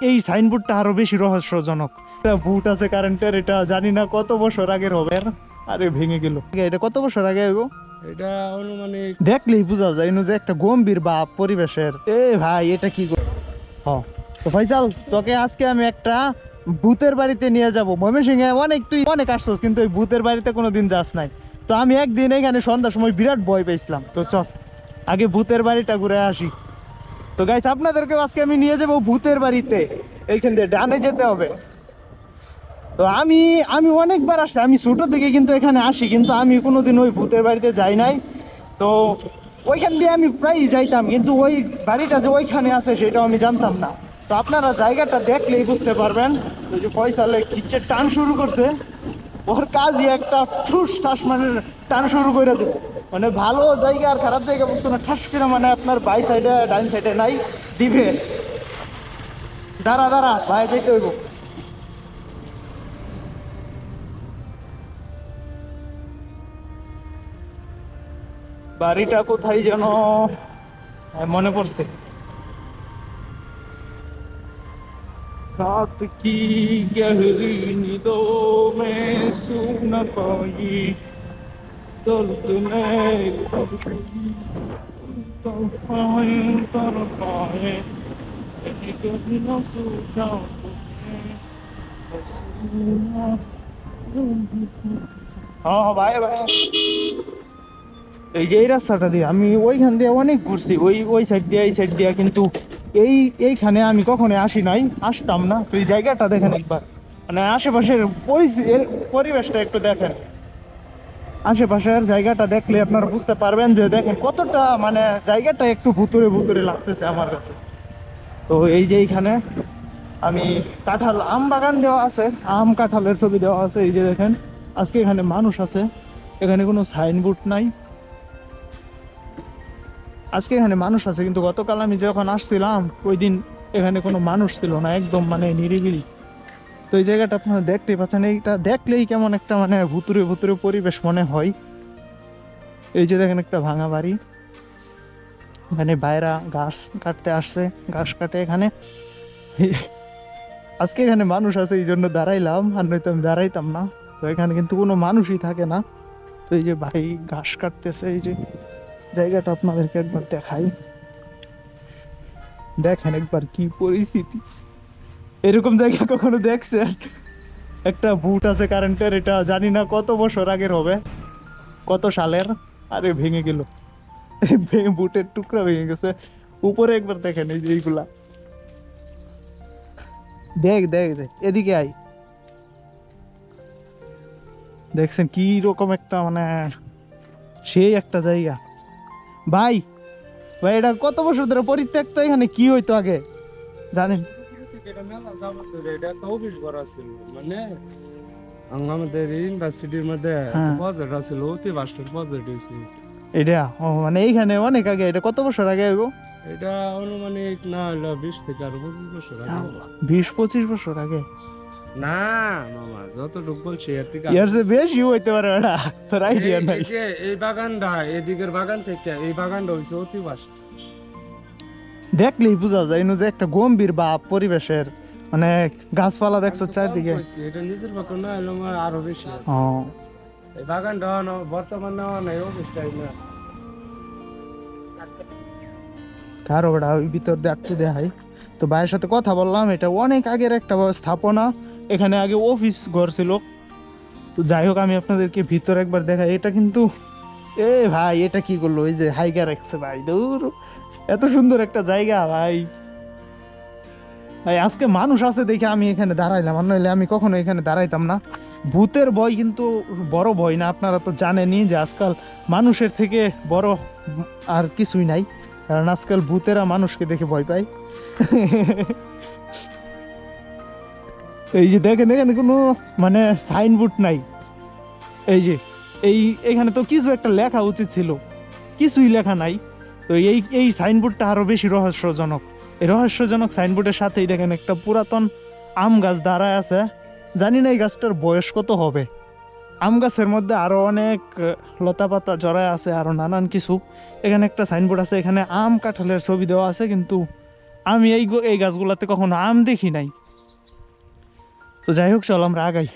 এই সাইনবোর্ডটা আরও বেশি রহস্যজনক। এটা বুট আছে কারেন্টের এটা জানি না কত বছর আগের হবে। আরে ভেঙে গেল। এটা কত বছর আগে হইব? এটা অনুমানিক দেখলেই বোঝা যায় যে একটা গম্ভীর বাপ পরিবেশের। এ ভাই এটা কি গো- হ। তো ফাইসাল তোকে আজকে আমি একটা ভূতের বাড়িতে নিয়ে যাব। ময়মনসিংহে অনেক তুই অনেক আসছস কিন্তু ওই ভূতের বাড়িতে কোনোদিন যাস নাই। তো আমি একদিন এখানে সন্ধ্যার সময় বিরাট ভয় পেয়েছিলাম তো চল আগে ভূতের বাড়িটা ঘুরে আসি। তো গাইস আপনাদেরকে আজকে আমি নিয়ে যাব ভূতের বাড়িতে। এইখান দিয়ে ডানে যেতে হবে। তো আমি আমি অনেকবার আসছি, আমি ছোটো থেকে কিন্তু এখানে আসি, কিন্তু আমি কোনোদিন ওই ভূতের বাড়িতে যাই নাই। তো ওইখান দিয়ে আমি প্রায়ই যাইতাম, কিন্তু ওই বাড়িটা যে ওইখানে আছে সেটাও আমি জানতাম না। তো আপনারা জায়গাটা দেখলেই বুঝতে পারবেন, ওই যে পয়সালে কিচ্ছে টান শুরু করছে। ওর কাজই একটা ঠুস ঠাস মানে টান শুরু করে দেবে। মানে ভালো জায়গা আর খারাপ জায়গা বুঝতো না, ঠাস করে মানে আপনার বাই সাইডে ডাইন সাইডে নাই, দিবে। দাঁড়া দাঁড়া, ভাই যেতে হইব। বাড়িটা কোথায় যেন হ্যাঁ, মনে পড়ছে। রাত কি গহরি নিদো মে, সুন পাই হ্যাঁ, হ্যাঁ ভাই ভাই। এই যে এই রাস্তাটা দিয়ে আমি ওইখান দিয়ে অনেক ঘুরছি, ওই ওই সাইড দিয়ে, এই সাইড দিয়ে, কিন্তু এই, এইখানে আমি কখনো আসি নাই, আসতাম না। তো এই জায়গাটা দেখেন একবার। মানে আশেপাশের পরিবেশটা একটু দেখেন। আশেপাশের জায়গাটা দেখলে আপনারা বুঝতে পারবেন যে দেখেন কতটা মানে জায়গাটা একটু ভুতুরে ভুতুরে লাগতেছে আমার কাছে। তো এই যে এইখানে আমি কাঁঠাল আম বাগান দেওয়া আছে, আম কাঁঠালের ছবি দেওয়া আছে, এই যে দেখেন, আজকে এখানে মানুষ আছে, এখানে কোনো সাইনবোর্ড নাই। আজকে এখানে মানুষ আছে, কিন্তু গতকাল আমি যখন আসছিলাম, ওই দিন এখানে কোনো মানুষ ছিল না, একদম মানে নিরিবিলি। তো এই জায়গাটা আপনারা দেখতেই পাচ্ছেন, এইটা দেখলেই কেমন একটা মানে ভুতুরে ভুতুরে পরিবেশ মনে হয়। এই যে দেখেন একটা ভাঙা বাড়ি। এখানে বাইরা গাছ কাটতে আসছে গাছ কাটে এখানে। আজকে এখানে মানুষ আছে, এই জন্য দাঁড়াইলাম, আর নয়তো আমি দাঁড়াইতাম না। তো এখানে কিন্তু কোনো মানুষই থাকে না। তো এই যে ভাই ঘাস কাটতেছে, এই যে জায়গাটা আপনাদেরকে একবার দেখাই। দেখেন একবার কি পরিস্থিতি। এরকম জায়গা কখনো দেখছেন? একটা বুট আছে কারেন্টের এটা জানি না কত বছর আগের হবে। কত সালের? আরে, ভেঙে গেল। বুটের টুকরা ভেঙে গেছে। উপরে একবার দেখেন এই যে এইগুলা। দেখ দেখ দেখ, এদিকে আই দেখছেন কি রকম একটা মানে সেই একটা জায়গা। ভাই ভাই, এটা কত বছর ধরে পরিত্যক্ত? এখানে কি হইতো আগে? জানেন? এটা মেলা যাবত এটা একটা অফিস করা ছিল মানে আমাদের ইউনিভার্সিটির মধ্যে হ্যাঁ। আছিল অতি বাস্টের বাজেট হয়েছে এটা ও মানে এইখানে অনেক আগে এটা কত বছর আগে হইব? এটা অনুমানিক না হলো বিশ থেকে আর পঁচিশ বছর আগে। বিশ পঁচিশ বছর আগে? না মামা যতটুকু বলছি এর থেকে ইয়ার যে বেশি হইতে পারে এটা তোর আইডিয়া এই- নাই। এই বাগানটা এদিকের বাগান থেকে এই বাগানটা হয়েছে অতি বাস্ট দেখলেই বোঝা যায় যে একটা গম্ভীর বাপ পরিবেশের। মানে গাছপালা দেখছ চারদিকে? এটা নিজের মতো না হলো আরও বেশি। ও। এই বাগানটা ন- বর্তমানে নাই অবস্থায় না। কারও ওটা ওই ভিতর দিয়ে আটকে দেওয়া তো ভাইয়ের সাথে কথা বললাম এটা অনেক আগের একটা স্থাপনা এখানে আগে অফিস ঘর ছিল। তো যাই হোক আমি আপনাদেরকে ভিতর একবার দেখাই এটা কিন্তু এ ভাই, এটা কি করল? ওই যে হাইগার রাখছে ভাই, দূর। এত সুন্দর একটা জায়গা ভাই। ভাই, আজকে মানুষ আছে দেখে আমি এখানে দাঁড়াইলাম, আর নইলে আমি কখনো এখানে দাঁড়াইতাম না। ভূতের ভয় কিন্তু বড় ভয় না, আপনারা তো জানেনই যে আজকাল মানুষের থেকে বড় আর কিছুই নাই, কারণ আজকাল ভূতেরা মানুষকে দেখে ভয় পায়। এই যে দেখেন, এখানে কোনো মানে সাইনবোর্ড নাই। এই যে এই এখানে তো কিছু একটা লেখা উচিত ছিল। কিছুই লেখা নাই। তো এই এই সাইনবোর্ডটা আরও বেশি রহস্যজনক। এই রহস্যজনক সাইনবোর্ডের সাথেই দেখেন একটা পুরাতন আম গাছ দাঁড়ায় আছে। জানি না এই গাছটার বয়স কত হবে। আম গাছের মধ্যে আরও অনেক আহ, লতা পাতা জড়ায় আছে আরও নানান কিছু। এখানে একটা সাইনবোর্ড আছে এখানে আম কাঁঠালের ছবি দেওয়া আছে কিন্তু আমি এই এই গাছগুলাতে কখনো আম দেখি নাই। তো যাই হোক চল আমরা আগাই।